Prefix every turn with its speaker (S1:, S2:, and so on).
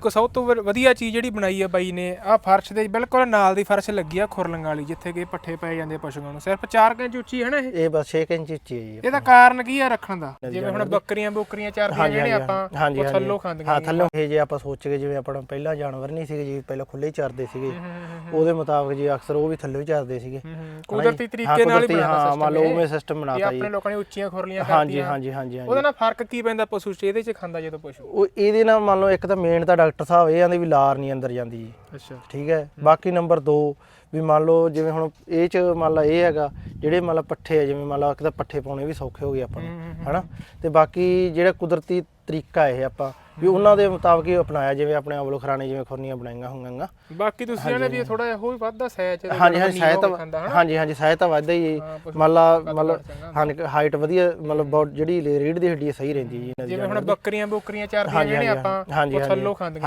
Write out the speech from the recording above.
S1: ਕੋ ਸਭ ਤੋਂ ਵ- ਵਧੀਆ ਚੀਜ਼ ਜਿਹੜੀ ਬਣਾਈ ਆ ਬਾਈ ਨੇ ਆ ਫਰਸ਼ ਦੇ ਬਿਲਕੁਲ ਨਾਲ ਦੀ ਫਰਸ਼ ਲੱਗੀ ਆ ਖੁਰਲੰਗ ਵਾਲੀ ਜਿੱਥੇ ਕਿ ਪੱਠੇ ਪਏ ਜਾਂਦੇ ਆ ਪਸ਼ੂਆਂ ਨੂੰ। ਸਿਰਫ 4 ਇੰਚ ਉੱਚੀ ਹੈ ਨਾ ਇਹ?
S2: ਇਹ ਬਸ 6 ਇੰਚ ਉੱਚੀ ਹੈ ਜੀ
S1: ਇਹਦਾ ਕਾਰਨ ਕੀ ਆ ਰੱਖਣ ਦਾ? ਜਿਵੇਂ ਹੁਣ ਬੱਕਰੀਆਂ ਬੁੱਕਰੀਆਂ ਚਾਰਦੀਆਂ ਜਿਹੜੇ ਆਪਾਂ
S2: ਹਾਂਜੀ
S1: ਉਹ ਥੱਲੋਂ ਖਾਂਦੀਆਂ
S2: ਹਾਂ ਥੱਲੋਂ ਇਹ ਜੇ ਆਪਾਂ ਸੋਚ ਕੇ ਜਿਵੇਂ ਆਪਣਾ ਪਹਿਲਾਂ ਜਾਨਵਰ ਨਹੀਂ ਸੀਗੇ ਜੀ ਪਹਿਲਾਂ ਖੁੱਲੇ ਹੀ ਚਰਦੇ ਸੀਗੇ ਉਹਦੇ ਮੁਤਾਬਕ ਜੀ ਅਕਸਰ ਉਹ ਵੀ ਥੱਲੋਂ ਹੀ ਚਰਦੇ ਸੀਗੇ।
S1: ਕੁਦਰਤੀ? ਤਰੀਕੇ ਨਾਲ ਹੀ ਬਣਾਤਾ
S2: ਹਾਂ ਮੰਨ ਲਓ ਉਵੇਂ ਸਿਸਟਮ
S1: ਇਹ
S2: ਬਣਾਤਾ ਜੀ
S1: ਆਪਣੇ ਲੋਕਾਂ ਨੇ ਉੱਚੀਆਂ ਖੁਰਲੀਆਂ
S2: ਹਾਂਜੀ
S1: ਕਰਤੀਆਂ
S2: ਹਾਂਜੀ ਹਾਂਜੀ ਹਾਂਜੀ।
S1: ਉਹਦੇ ਨਾਲ ਫ਼ਰਕ ਕੀ ਪੈਂਦਾ ਪਸ਼ੂ 'ਚ? ਇਹਦੇ 'ਚ ਖਾਂਦਾ ਜਦੋਂ ਪਸ਼ੂ?
S2: ਉਹ ਇਹਦੇ ਨਾਲ ਮੰਨ ਲਓ ਇੱਕ ਤਾਂ ਮੇਨ ਤਾਂ ਡਾਕਟਰ ਸਾਹਿਬ ਇਹ ਆਂਦੇ ਵੀ ਲਾਰ ਨਹੀਂ ਅੰਦਰ ਜਾਂਦੀ ਜੀ।
S1: ਅੱਛਾ।
S2: ਠੀਕ ਹੈ? ਬਾਕੀ ਨੰਬਰ 2 ਵੀ ਮੰਨ ਲਓ ਜਿਵੇਂ ਹੁਣ ਇਹ ਚ ਮੰਨ ਲਾ ਇਹ ਹੈਗਾ ਜਿਹੜੇ ਮੰਨ ਲਾ ਪੱਠੇ ਆ ਜਿਵੇਂ ਮੰਨ ਲਾ ਇੱਕ ਤਾਂ ਪੱਠੇ ਪਾਉਣੇ ਵੀ ਸੌਖੇ ਹੋ ਗਏ ਆਪਾਂ ਨੂੰ ਹਨਾ? ਤੇ ਬਾਕੀ ਜਿਹੜਾ ਕੁਦਰਤੀ ਤਰੀਕਾ ਇਹ ਆਪਾਂ ਵੀ ਉਹਨਾਂ ਦੇ ਮੁਤਾਬਕ ਹੀ ਅਪਣਾਇਆ ਜਿਵੇਂ ਆਪਣੇ ਅਵਲੋ ਖਰਾਣੇ ਜਿਵੇਂ ਖੁਰਨੀਆਂ ਬਣਾਈਆਂ ਹੋਈਆਂ
S1: ਬਾਕੀ ਤੁਸੀਂ ਇਹਨੇ ਵੀ ਥੋੜਾ ਜਿਹਾ ਵੀ ਵੱਧਦਾ ਸਹਿਜ
S2: ਹਾਂਜੀ ਹਾਂਜੀ ਸਹਾਇਤਾ ਹਾਂਜੀ ਹਾਂਜੀ ਸਹਾਇਤਾ ਵੱਧਦਾ ਹੀ
S1: ਹਾਂ,
S2: ਮਤਲਬ ਹਾਂ ਹਾਈਟ ਵਧੀਆ ਮਤਲਬ ਬਹੁਤ ਜਿਹੜੀ ਰੀੜ ਦੀ ਹੱਡੀ ਸਹੀ ਰਹਿੰਦੀ ਜੀ ਇਹਨਾਂ ਦੀ
S1: ਜਿਵੇਂ ਹੁਣ ਬੱਕਰੀਆਂ ਬੁੱਕਰੀਆਂ ਚਾਰਦੀਆਂ ਜਿਹੜੇ ਆਪਾਂ
S2: ਹਾਂਜੀ
S1: ਉਹ
S2: ਹਾਂਜੀ।
S1: ਥੱਲੋਂ ਖਾਂਦੀਆਂ